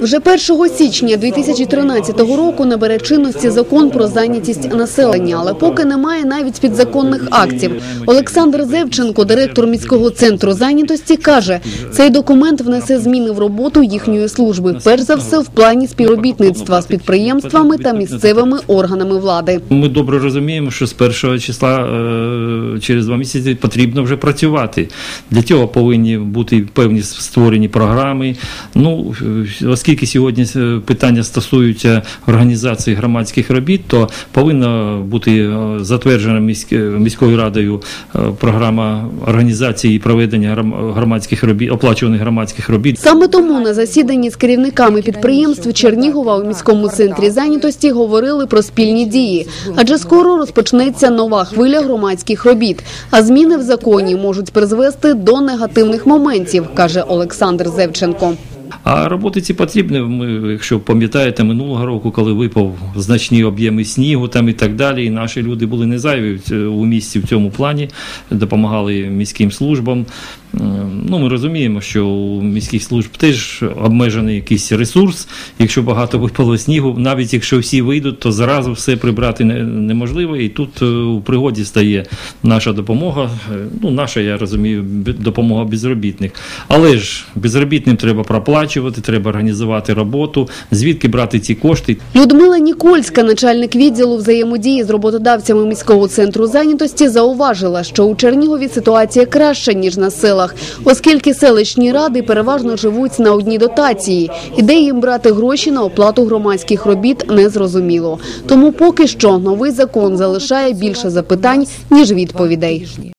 Вже 1 січня 2013 року набере чинності закон про зайнятість населення, але поки немає навіть підзаконних актів. Олександр Зевченко, директор міського центру зайнятості, каже, цей документ внесе зміни в роботу їхньої служби, перш за все в плані співробітництва з підприємствами та місцевими органами влади. Ми добре розуміємо, що з першого числа е, через два місяці потрібно вже працювати. Для цього повинні бути певні створені програми. Ну, е, оскільки сьогодні е, питання стосуються організації громадських робіт, то повинна бути е, затверджена міськ- міською радою е, програма організації і проведення гром- громадських робіт, оплачуваних громадських робіт. Саме тому на засіданні з керівниками підприємств Чернігова у міському центрі зайнятості говорили про спільні дії, адже скоро розпочнеться нова хвиля громадських робіт. А зміни в законі можуть призвести до негативних моментів, каже Олександр Зевченко. А роботи ці потрібні. Ми, якщо пам'ятаєте, минулого року, коли випав значні об'єми снігу там і так далі, і наші люди були не зайві у місті в цьому плані, допомагали міським службам. Ем, Ну, ми розуміємо, що у міських служб теж обмежений якийсь ресурс. Якщо багато випало снігу, навіть якщо всі вийдуть, то зразу все прибрати неможливо. І тут е, у пригоді стає наша допомога. Е, Ну, наша, я розумію, допомога безробітних. Але ж безробітним треба проплачувати, треба організувати роботу. Звідки брати ці кошти? Людмила Нікольська, начальник відділу взаємодії з роботодавцями міського центру зайнятості, зауважила, що у Чернігові ситуація краща ніж на селах, оскільки селищні ради переважно живуть на одній дотації, і де їм брати гроші на оплату громадських робіт не зрозуміло. Тому поки що новий закон залишає більше запитань ніж відповідей.